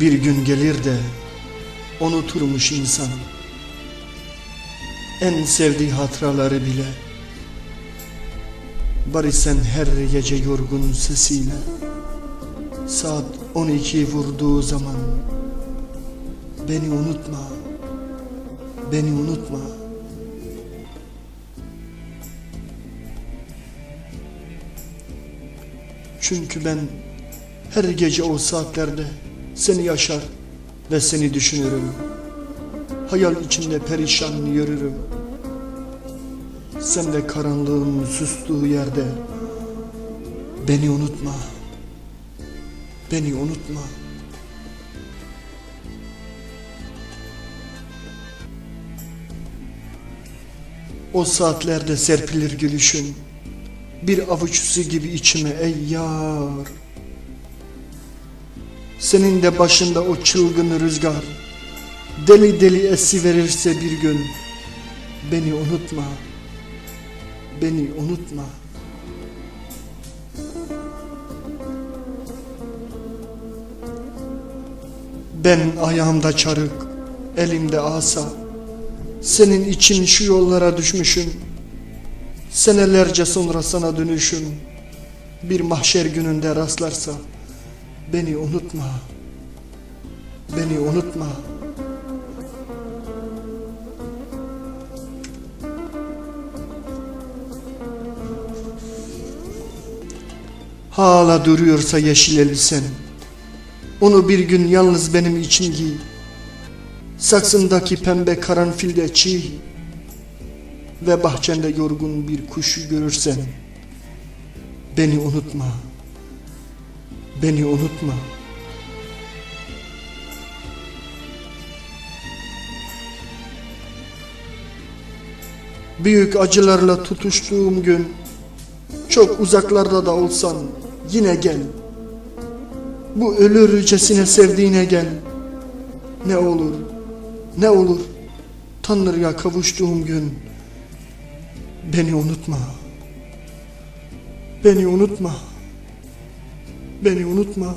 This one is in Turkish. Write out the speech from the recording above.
Bir gün gelir de unuturmuş insan En sevdiği hatıraları bile. Bari sen her gece yorgun sesiyle Saat 12 vurduğu zaman Beni unutma Beni unutma. Çünkü ben her gece o saatlerde seni yaşar ve seni düşünürüm. Hayal içinde perişan yürürüm. Sen de karanlığın sustuğu yerde beni unutma. Beni unutma. O saatlerde serpilir gülüşün. Bir avuç gibi içime ey yar. Senin de başında o çılgın rüzgar Deli deli esi verirse bir gün Beni unutma Beni unutma. Ben ayağımda çarık Elimde asa Senin için şu yollara düşmüşüm. Senelerce sonra sana dönüşüm Bir mahşer gününde rastlarsa Beni unutma. Beni unutma. Hala duruyorsa yeşil elbisen. Onu bir gün yalnız benim için giy. Saksındaki pembe karanfilde çiğ. Ve bahçende yorgun bir kuşu görürsen. Beni unutma. Beni unutma. Büyük acılarla tutuştuğum gün çok uzaklarda da olsan yine gel. Bu ölürcesine sevdiğine gel. Ne olur, ne olur Tanrı'ya kavuştuğum gün beni unutma. Beni unutma. Beni unutma.